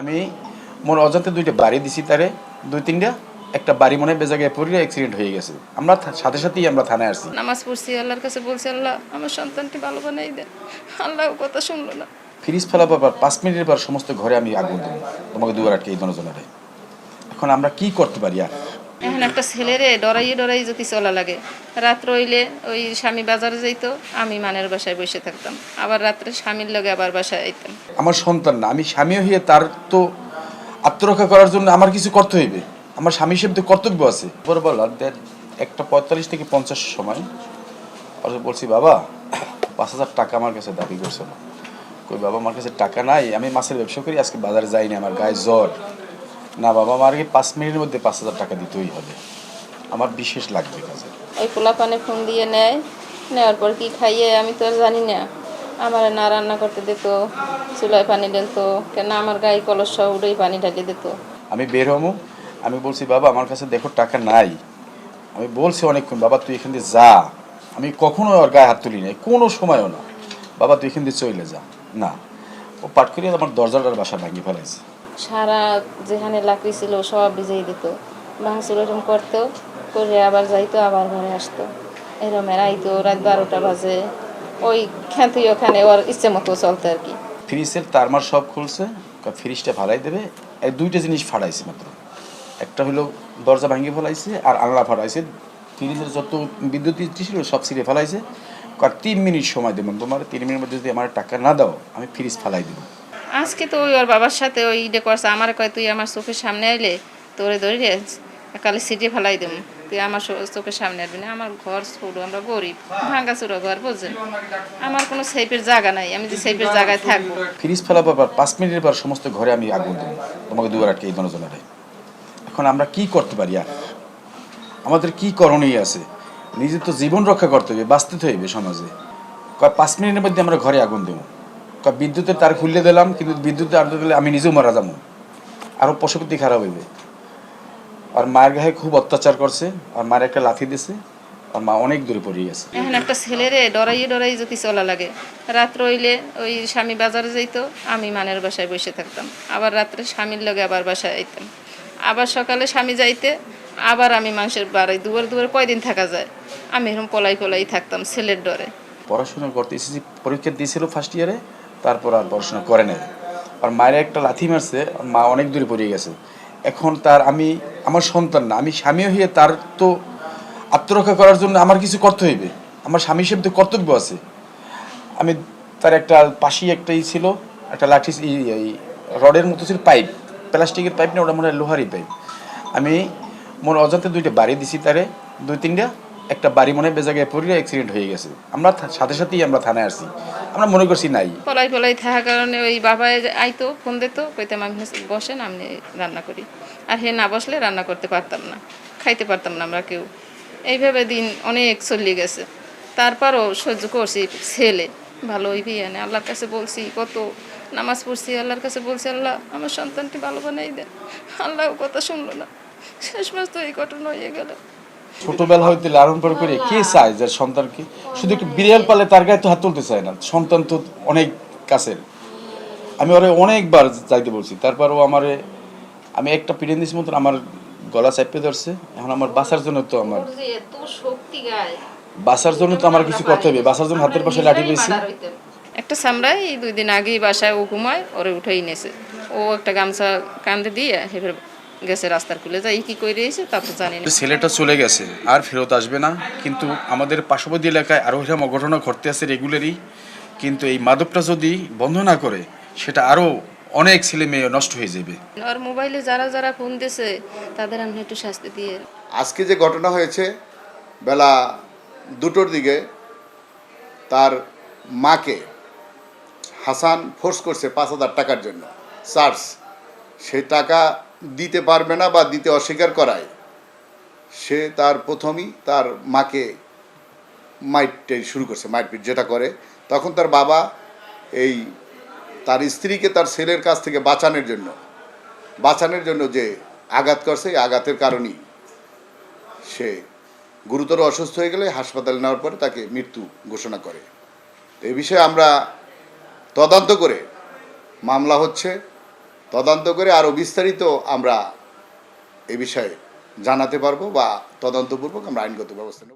আমি মোর অজান্তে দুইটা বাড়ি দিছি তারে দুই তিনটা একটা বাড়ি মনে হয় গিয়ে পড়লে অ্যাক্সিডেন্ট হয়ে গেছে। আমরা সাথে সাথেই আমরা থানায় আসছি। নামাজ পড়ছি আল্লাহর কাছে বলছি আল্লাহ আমার সন্তানটি ভালো বানাই দেন। আল্লাহ কথা শুনলো না। ফ্রিজ ফেলা পর পাঁচ মিনিটের পর সমস্ত ঘরে আমি আগুন দেবো তোমাকে দুবার আটকে এই জনজনারে এখন আমরা কি করতে পারি আর? এখন একটা ছেলেরে ডরাইয়ে ডরাই যদি চলা লাগে। রাত রইলে ওই স্বামী বাজারে যাইতো, আমি মানের বাসায় বসে থাকতাম। আবার রাত্রে স্বামীর লগে আবার বাসায় আইতাম। আমার সন্তান না, আমি স্বামী হয়ে তার তো আত্মরক্ষা করার জন্য আমার কিছু করতে হইবে। আমার স্বামী হিসেবে কর্তব্য আছে। পরে বললাম দেন একটা পঁয়তাল্লিশ থেকে পঞ্চাশ সময়। বলছি, বাবা, পাঁচ হাজার টাকা আমার কাছে দাবি করছে না। কই, বাবা, আমার কাছে টাকা নাই, আমি মাছের ব্যবসা করি, আজকে বাজারে যাইনি আমার গায়ে জ্বর। না বাবা আমার কি পাঁচ মিনিটের মধ্যে পাঁচ হাজার টাকা দিতেই হবে। আমার বিশেষ লাগবে কাজে। ওই পোলা পানে ফোন দিয়ে নেয় নেওয়ার পর কি খাইয়ে আমি তো আর জানি না। আমার না রান্না করতে দিত চুলায় পানি ঢেলতো কেন আমার গায়ে কলস উড়েই পানি ঢালিয়ে দিত। আমি বের হব আমি বলছি বাবা আমার কাছে দেখো টাকা নাই। আমি বলছি অনেকক্ষণ বাবা তুই এখান দিয়ে যা। আমি কখনো ওর গায়ে হাত তুলি নাই কোনো সময়ও না। বাবা তুই এখান দিয়ে চলে যা। না ও পাট করিয়ে আমার দরজাটার বাসা ভাঙিয়ে ফেলাইছে। সারা যেখানে লাকড়ি ছিল সব ভিজিয়ে দিত। ভাঙচুর এরকম করতো, করে আবার যাইতো, আবার ঘরে আসতো। এরম আইতো রাত বারোটা বাজে। ওই খ্যাতি ওখানে ওর ইচ্ছে মতো চলতো আর কি। ফ্রিজের তারমার সব খুলছে ফ্রিজটা ফালাই দেবে। দুইটা জিনিস ফাড়াইছে মাত্র। একটা হলো দরজা ভাঙিয়ে ফেলাইছে আর আংলা ফাড়াইছে। ফ্রিজের যত বিদ্যুৎ ছিল সব ছিঁড়ে ফেলাইছে। কয় তিন মিনিট সময় দেবেন তোমার, তিন মিনিটের মধ্যে যদি আমার টাকা না দাও, আমি ফ্রিজ ফালাই দেবো। আজকে তো ওই ওর বাবার সাথে ওই ইডে করছে। আমার কয়, তুই আমার চোখের সামনে আইলে তোরে ধরে কালে সিটে ফেলাই দেব তুই আমার চোখের সামনে আসবি না। আমার ঘর ছোট, আমরা গরিব। ভাঙ্গা চুরা ঘর বোঝেন আমার কোনো সেফের জায়গা নাই। আমি যে সেফের জায়গায় থাকব। ফ্রিজ ফেলাবার পর পাঁচ মিনিটের পর সমস্ত ঘরে আমি আগুন দেবো তোমাকে দুবার আটকে এই জনজনারে এখন আমরা কি করতে পারি আর? আমাদের কি করণীয় আছে? নিজের তো জীবন রক্ষা করতে হবে, বাঁচতে হইবে সমাজে। কয়, পাঁচ মিনিটের মধ্যে আমরা ঘরে আগুন দেবো। বিদ্যুতের তার খুললে দিলাম কিন্তু বিদ্যুতে আনতে গেলে আমি নিজেও মারা যাব। আরও পশুপতি খারাপ হইবে। আর মায়ের গায়ে খুব অত্যাচার করছে আর মায়ের একটা লাথি দিছে আর মা অনেক দূরে পড়ে গেছে। এখন একটা ছেলেরে ডরাইয়ে ডরাই যদি চলা লাগে রাত রইলে ওই স্বামী বাজারে যাইতো আমি মানের বাসায় বসে থাকতাম। আবার রাত্রে স্বামীর লগে আবার বাসায় আইতাম। আবার সকালে স্বামী যাইতে আবার আমি মানুষের বাড়ি দুয়ার দুয়ার কয়দিন থাকা যায়? আমি এরকম পলাই পলাই থাকতাম ছেলের ডরে। পড়াশোনা করতে এসেছি পরীক্ষা দিয়েছিল ফার্স্ট ইয়ারে তারপর আর পড়াশোনা করে নাই। আর মায়ের একটা লাথি মারছে মা অনেক দূরে পড়ে গেছে। এখন তার আমি, আমার সন্তান না, আমি স্বামী হয়ে তার তো আত্মরক্ষা করার জন্য আমার কিছু করতে হইবে। আমার স্বামী হিসেবে তো কর্তব্য আছে। আমি তার একটা পাশেই একটাই ছিল, একটা লাঠি রডের মতো ছিল পাইপ, প্লাস্টিকের পাইপ না, ওটা মনে হয় লোহারই পাইপ। আমি মোর অজান্তে দুইটা বাড়ি দিছি তারে, দুই তিনটা, একটা বাড়ি মনে হয় বেজাগায় পড়লে অ্যাক্সিডেন্ট হয়ে গেছে। আমরা সাথে সাথেই আমরা থানায় আসছি। আমরা মনে করছি নাই। পলাই পলাই থাকার কারণে ওই বাবা আইতো, ফোন দিত কইতাম আমি বসেন, আমি রান্না করি। আর হে না বসলে রান্না করতে পারতাম না, খাইতে পারতাম না আমরা কেউ। এইভাবে দিন অনেক চলিয়ে গেছে। তারপরও সহ্য করছি ছেলে, ভালো ওই বিয়ে না আল্লাহর কাছে বলছি, কত নামাজ পড়ছি, আল্লাহর কাছে বলছি, আল্লাহ, আমার সন্তানটি ভালো বানাই দেন। আল্লাহ কথা শুনলো না। শেষ মাস তো এই ঘটনা হয়ে গেল। ছোটবেলা হইতে লালন পালন করে কে চায় যে সন্তানকে শুধু একটু বিড়াল পালে তার গায়ে তো হাত তুলতে চায় না। সন্তান তো অনেক কাছের। আমি ওরে অনেকবার যাইতে বলছি। তারপর ও আমারে আমি একটা পিড়েন দিস মতন আমার গলা চাপে ধরছে। এখন আমার বাঁচার জন্য তো আমার এত শক্তি গায়। বাঁচার জন্য তো আমার কিছু করতে হবে। বাঁচার জন্য হাতের পাশে লাঠি পেয়েছি। একটা সামরাই এই দুই দিন আগেই বাসায় ও ঘুমায় ওরে উঠেই নেছে ও একটা গামছা কান্দে দিয়ে গেছে রাস্তার খুলে যাই কি করে এসে তা তো জানি না। ছেলেটা চলে গেছে আর ফেরত আসবে না। কিন্তু আমাদের পার্শ্ববর্তী এলাকায় আরও এরকম অঘটনা ঘটতে আছে রেগুলারই কিন্তু এই মাদকটা যদি বন্ধ না করে সেটা আরও অনেক ছেলে মেয়ে নষ্ট হয়ে যাবে। আর মোবাইলে যারা যারা ফোন দিছে তাদের আমি একটু শাস্তি দিয়ে। আজকে যে ঘটনা হয়েছে বেলা দুটোর দিকে তার মাকে হাসান ফোর্স করছে পাঁচ হাজার টাকার জন্য। চার্জ সেই টাকা দিতে পারবে না বা দিতে অস্বীকার করায়। সে তার প্রথমেই তার মাকে মাইটে শুরু করছে মাইটপিট যেটা করে। তখন তার বাবা এই তার স্ত্রীকে তার ছেলের কাছ থেকে বাঁচানোর জন্য বাঁচানোর জন্য যে আঘাত করছে, এই আঘাতের কারণেই সে গুরুতর অসুস্থ হয়ে গেলে হাসপাতালে নেওয়ার পরে তাকে মৃত্যু ঘোষণা করে। এই বিষয়ে আমরা তদন্ত করে মামলা হচ্ছে। তদন্ত করে আরও বিস্তারিত আমরা এ বিষয়ে জানাতে পারব বা তদন্তপূর্বক আমরা আইনগত ব্যবস্থা নেব।